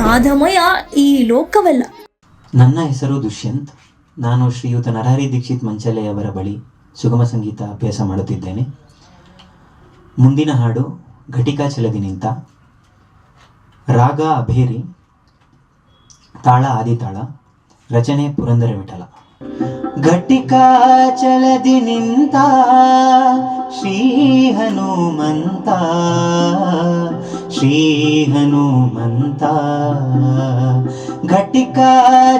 ನಾದಮಯ ಈ ಲೋಕವಲ್ಲ. ನನ್ನ ಹೆಸರು ದುಷ್ಯಂತ್. ನಾನು ಶ್ರೀಯುತ ನರಹರಿ ದೀಕ್ಷಿತ್ ಮಂಚಲೆಯವರ ಬಳಿ ಸುಗಮ ಸಂಗೀತ ಅಭ್ಯಾಸ ಮಾಡುತ್ತಿದ್ದೇನೆ. ಮುಂದಿನ ಹಾಡು ಘಟಿಕಾ ಚಲದಿ ನಿಂತ. ರಾಗ ಅಭೇರಿ, ತಾಳ ಆದಿತಾಳ, ರಚನೆ ಪುರಂದರ ವಿಠಲ. ಘಟಿಕಾ ಚಲದಿ ನಿಂತ, ಶ್ರೀ ಹನುಮಂತ. ಶ್ರೀ ಹನುಮಂತ ಘಟಿಕಾ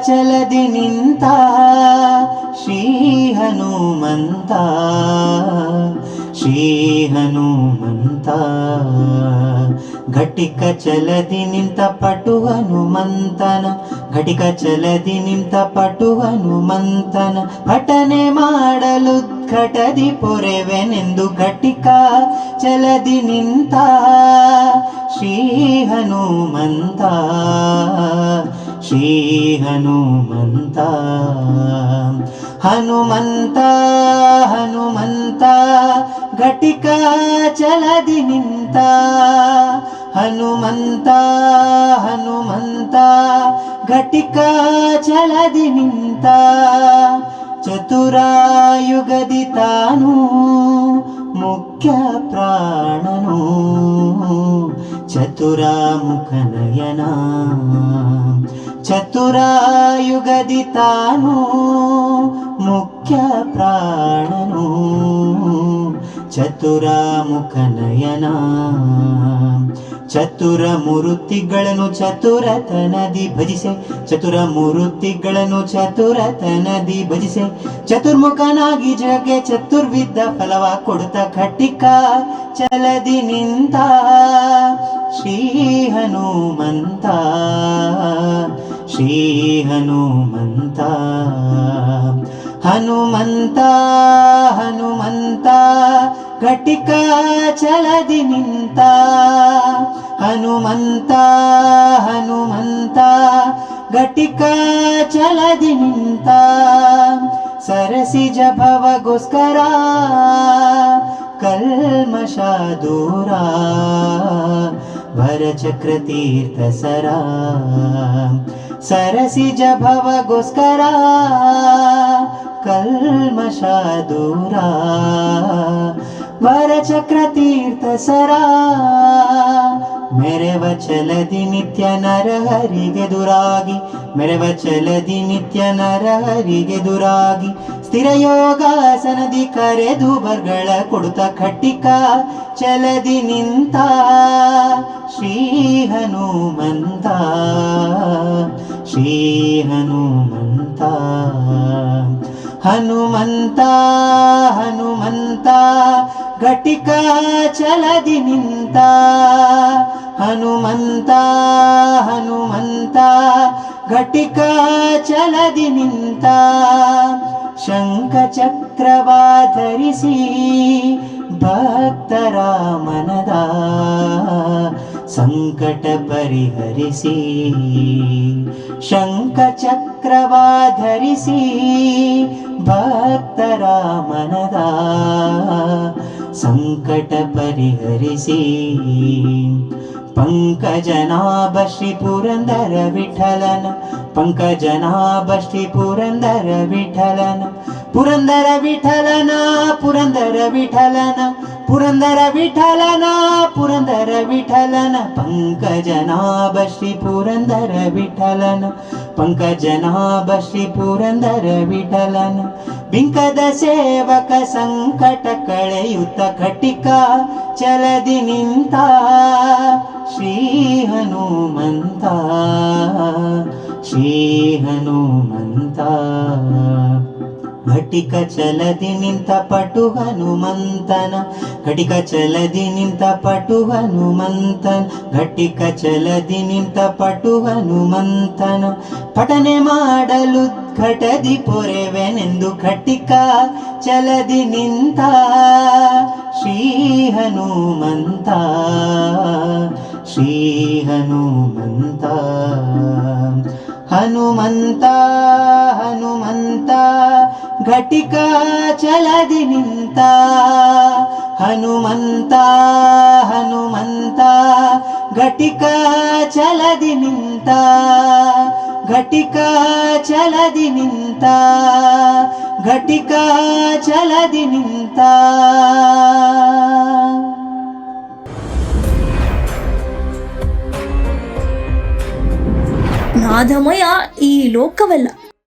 ಚಲದಿ ನಿಂತ. ಶ್ರೀ ಹನುಮಂತ ಶ್ರೀ ಹನುಮಂತ ಘಟಿಕ ಚಲದಿ ನಿಂತ ಪಟು ಹನುಮಂತನ, ಘಟಿಕ ಚಲದಿ ನಿಂತ ಪಟು ಹನುಮಂತನ. ಪಟನೆ ಮಾಡಲು ಘಟದಿ ಪೊರೆವೆನೆಂದು ಘಟಿಕ ಚಲದಿ ನಿಂತ ಶ್ರೀ ಹನುಮಂತ ಶ್ರೀ ಹನುಮಂತ. ಹನುಮಂತ ಹನುಮಂತ, ಘಟಿಕ ಚಲದಿ ನಿಂತ హనుమంత హనుమంత ఘటికా చలది నింత చతురాయుగది తాను ముఖ్య ప్రాణను చతురాముఖ నయన చతురాయుగది తాను ముఖ్య ప్రాణను చతురాముఖ నయనా ಚತುರ ಮೂರುತಿಗಳನ್ನು ಚತುರತನದಿ ಭಜಿಸೆ ಚತುರ ಮೂರುತಿಗಳನ್ನು ಚತುರತನದಿ ಭಜಿಸೆ. ಚತುರ್ಮುಖನಾಗಿ ಜಗಕ್ಕೆ ಚತುರ್ವಿದ್ದ ಫಲವ ಕೊಡುತ್ತ ಕಟ್ಟಿಕಾ ಚಲದಿ ನಿಂತ, ಶ್ರೀ ಹನುಮಂತ ಶ್ರೀ ಹನುಮಂತ. ಹನುಮಂತ ಹನುಮಂತ ಘಟಿಕ ಚಲದಿ ನಿಂತ, ಹನುಮಂತ ಹನುಮಂತ, ಘಟಿಕ ಚಲದಿ ನಿಂತ, ಸರಸಿಜ ಭವಗೋಸ್ಕರ ಕಲ್ಮಷ ದೂರ ಭರಚಕ್ರ ತೀರ್ಥ ಸರ, ಸರಸಿಜ ಭವಗೋಸ್ಕರ ಕಲ್ಮಷ ದೂರ ವರಚಕ್ರ ತೀರ್ಥ ಸರ. ಮೆರೆವ ಚಲದಿ ನಿತ್ಯ ನರಹರಿಗೆ ದುರಾಗಿ ಮೆರವ ಚಲದಿ ನಿತ್ಯ ನರಹರಿಗೆ ದುರಾಗಿ ಸ್ಥಿರ ಯೋಗಾಸನದಿ ಕರೆದು ಬರ್ಗಳ ಕೊಡುತ್ತ ಖಟ್ಟಿಕ ಚಲದಿ ನಿಂತ, ಶ್ರೀ ಹನುಮಂತ ಶ್ರೀ ಹನುಮಂತ ಹನುಮಂತ ಹನುಮಂತ. ಘಟಿಕ ಚಲದಿ ನಿಂತ, ಹನುಮಂತ ಹನುಮಂತ, ಘಟಿಕ ಚಲದಿ ನಿಂತ, ಶಂಖ ಚಕ್ರವಾಧರಿಸಿ ಭಕ್ತರ ಮನದ ಸಂಕಟ ಪರಿಹರಿಸಿ, ಶಂಖ ಚಕ್ರವಾಧರಿಸಿ ಭಕ್ತರ ಮನದ सङ्कटपरिहरिसि पङ्कजनाभश्रीपुरन्दर विठलन पङ्कजनाभश्रीपुरन्दर विठलन पुरन्दर विठलन पुरन्दर विठलन पुरन्दर विठलन पुरन्दर विठलन पङ्कजनाभश्रीपुरन्दर विठलन ಪಂಕಜನಾಭ ಶ್ರೀ ಪುರಂದರ ವಿಠಲನ. ಬಿಂಕದ ಸೇವಕ ಸಂಕಟ ಕಳೆಯುತ್ತ ಕಟಿಕ ಚಲದಿ ನಿಂತ ಶ್ರೀ ಹನುಮಂತ. ಶ್ರೀ ಹನುಮಂತ. ಘಟಿಕ ಚಲದಿ ನಿಂತ ಪಟು ಹನುಮಂತನ ಘಟಿಕ ಚಲದಿ ನಿಂತ ಪಟು ಹನುಮಂತನ ಘಟಿಕ ಚಲದಿ ನಿಂತ ಪಟು ಹನುಮಂತನ. ಪಠನೆ ಮಾಡಲು ಘಟದಿ ಪೊರೆವೆನೆಂದು ಘಟಿಕ ಚಲದಿ ನಿಂತ ಶ್ರೀ ಹನುಮಂತ ಶ್ರೀ ಹನುಮಂತ. ಹನುಮಂತ ಘಟಿಕ ಚಲದಿ ನಿಂತ, ಹನುಮಂತ ಹನುಮಂತ, ಘಟಿಕ ಚಲದಿ ನಿಂತ, ಘಟಿಕ ಚಲದಿ ನಿಂತ, ಘಟಿಕ ಚಲದಿ ನಿಂತ. ನಾದಮಯ ಈ ಲೋಕವೆಲ್ಲ.